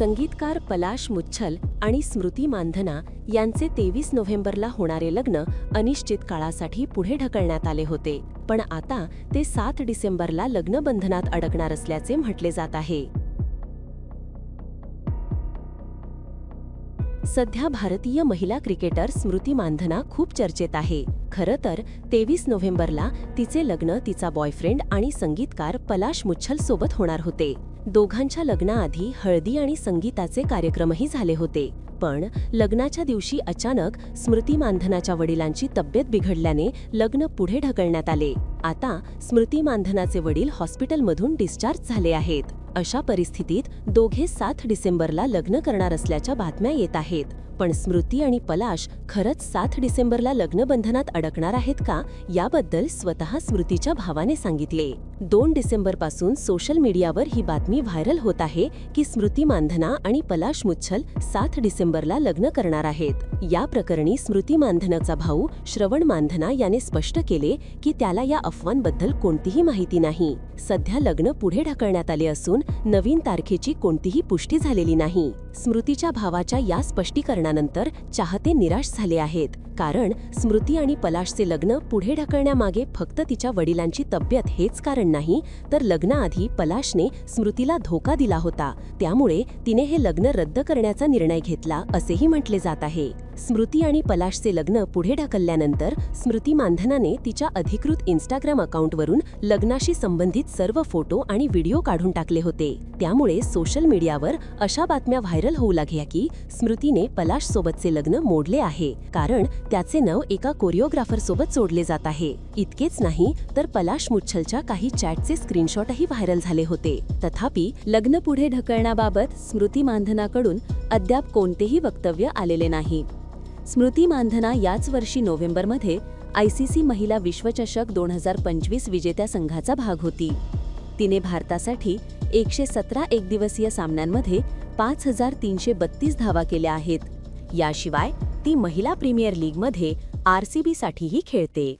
संगीतकार पलाश मुच्छल आणि स्मृती मानधना यांचे तेवीस नोव्हेंबरला होणारे लग्न अनिश्चित काळासाठी पुढे ढकलण्यात आले होते. पण आता ते सात डिसेंबरला लग्नबंधनात अडकणार असल्याचे म्हटले जात आहे. सध्या भारतीय महिला क्रिकेटर स्मृती मानधना खूप चर्चेत आहे. खरं तर तेवीस नोव्हेंबरला तिचे लग्न तिचा बॉयफ्रेंड आणि संगीतकार पलाश मुच्छल सोबत होणार होते. दोघांच्या लग्नाआधी हळदी आणि संगीताचे कार्यक्रमही झाले होते. पण लग्नाच्या दिवशी अचानक स्मृती मानधनाच्या वडिलांची तब्येत बिघडल्याने लग्न पुढे ढकलण्यात आले. आता स्मृती मानधनाचे वडील हॉस्पिटलमधून डिस्चार्ज झाले आहेत. अशा परिस्थितीत दोघे सात डिसेंबरला लग्न करणार असल्याच्या बातम्या येत आहेत. पण स्मृती आणि पलाश खरंच सात डिसेंबरला लग्नबंधनात अडकणार आहेत का याबद्दल स्वतः स्मृतीच्या भावाने सांगितले. दोन डिसेंबरपासून सोशल मीडियावर ही बातमी व्हायरल होत आहे की स्मृती मानधना आणि पलाश मुच्छल सात डिसेंबरला लग्न करणार आहेत. या प्रकरणी स्मृती मानधनाचा भाऊ श्रवण मानधना याने स्पष्ट केले की त्याला या अफवांबद्दल कोणतीही माहिती नाही. सध्या लग्न पुढे ढकलण्यात आले असून नवीन तारखेची कोणतीही पुष्टी झालेली नाही. स्मृतीच्या भावाच्या या स्पष्टीकरणानंतर चाहते निराश झाले आहेत. कारण स्मृती आणि पलाशचे लग्न पुढे ढकलण्यामागे फक्त तिच्या वडिलांची तब्येत हेच कारण नाही तर लग्नाआधी पलाशने स्मृतीला धोका दिला होता. त्यामुळे तिने हे लग्न रद्द करण्याचा निर्णय घेतला असेही म्हटले जात आहे. स्मृती आणि पलाशचे लग्न पुढे ढकलल्यानंतर स्मृती मानधनाने तिच्या अधिकृत इन्स्टाग्राम अकाउंटवरून लग्नाशी संबंधित सर्व फोटो आणि व्हिडिओ काढून टाकले होते. त्यामुळे सोशल मीडियावर अशा बातम्या व्हायरल होऊ लागल्या की स्मृतीने पलाशसोबतचे लग्न मोडले आहे. कारण त्याचे नाव एका कोरिओग्राफरसोबत जोडले जात आहे. इतकेच नाही तर पलाश मुच्छलच्या काही चॅटचे स्क्रीनशॉटही व्हायरल झाले होते. तथापि लग्न पुढे ढकलण्याबाबत स्मृती मानधनाकडून अद्याप कोणतेही वक्तव्य आलेले नाही. स्मृती मानधना याच वर्षी नोव्हेंबरमध्ये आयसीसी महिला विश्वचषक दोन हजार पंचवीस विजेत्या संघाचा भाग होती. तिने भारतासाठी एकशे सतरा एकदिवसीय सामन्यांमध्ये पाच हजार तीनशे बत्तीस धावा केल्या आहेत. याशिवाय ती महिला प्रीमियर लीगमध्ये आर सी बीसाठीही खेळते.